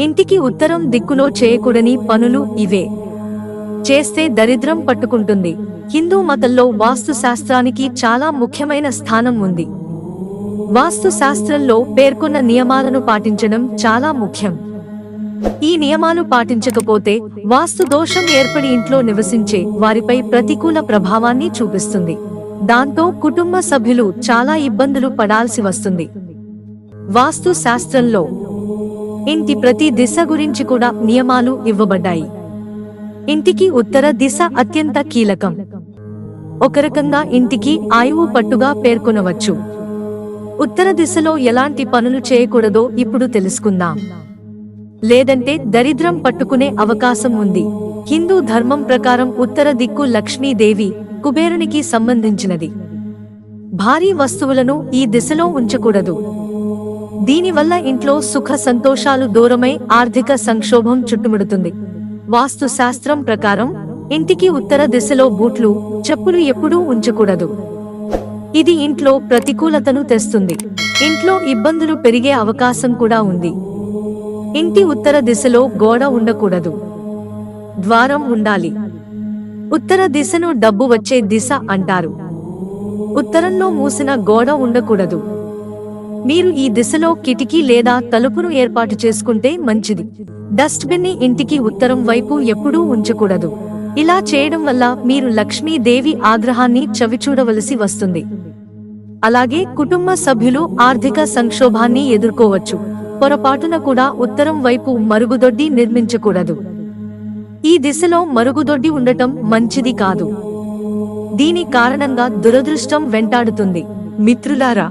ఇంటికి ఉత్తరం దిక్కులో చేయకూడని పనులు ఇవే. చేస్తే దరిద్రం పట్టుకుంటుంది. హిందూ మతంలో వాస్తు శాస్త్రానికి చాలా ముఖ్యమైన స్థానం ఉంది. వాస్తు శాస్త్రంలో పేర్కొన్న నియమాలను పాటించడం చాలా ముఖ్యం. ఈ నియమాలు పాటించకపోతే వాస్తు దోషం ఏర్పడి ఇంట్లో నివసించే వారిపై ప్రతికూల ప్రభావాన్ని చూపిస్తుంది. దాంతో కుటుంబ సభ్యులు చాలా ఇబ్బందులు పడాల్సి వస్తుంది. వాస్తు శాస్త్రంలో ఇంటి ప్రతి దిశ గురించి కూడా నియమాలు ఇవ్వబడ్డాయి. ఇంటికి ఉత్తర దిశ అత్యంత కీలకం. ఒక రకంగా ఇంటికి ఆయువు పట్టుగా పేర్కొనవచ్చు. ఉత్తర దిశలో ఎలాంటి పనులు చేయకూడదో ఇప్పుడు తెలుసుకుందాం. లేదంటే దరిద్రం పట్టుకునే అవకాశం ఉంది. హిందూ ధర్మం ప్రకారం ఉత్తర దిక్కు లక్ష్మీదేవి కుబేరునికి సంబంధించినది. భారీ వస్తువులను ఈ దిశలో ఉంచకూడదు. దీనివల్ల ఇంట్లో సుఖ సంతోషాలు దూరమై ఆర్థిక సంక్షోభం చుట్టుముడుతుంది. వాస్తు శాస్త్రం ప్రకారం ఇంటికి ఉత్తర దిశలో బూట్లు చెప్పులు ఎప్పుడూ ఉంచకూడదు. ఇది ఇంట్లో ప్రతికూలతను తెస్తుంది. ఇంట్లో ఇబ్బందులు పెరిగే అవకాశం కూడా ఉంది. ఇంటి ఉత్తర దిశలో గోడ ఉండకూడదు. ద్వారం ఉండాలి. ఉత్తర దిశను డబ్బు వచ్చే దిశ అంటారు. ఉత్తరంలో మూసిన గోడ ఉండకూడదు. మీరు ఈ దిశలో కిటికీ లేదా తలుపును ఏర్పాటు చేసుకుంటే మంచిది. డస్ట్బిన్ని ఇంటికి ఉత్తరం వైపు ఎప్పుడూ ఉంచకూడదు. ఇలా చేయడం వల్ల మీరు లక్ష్మీదేవి ఆగ్రహాన్ని చవిచూడవలసి వస్తుంది. అలాగే కుటుంబ సభ్యులు ఆర్థిక సంక్షోభాన్ని ఎదుర్కోవచ్చు. పొరపాటున కూడా ఉత్తరం వైపు మరుగుదొడ్డి నిర్మించకూడదు. ఈ దిశలో మరుగుదొడ్డి ఉండటం మంచిది కాదు. దీని కారణంగా దురదృష్టం వెంటాడుతుంది. మిత్రులారా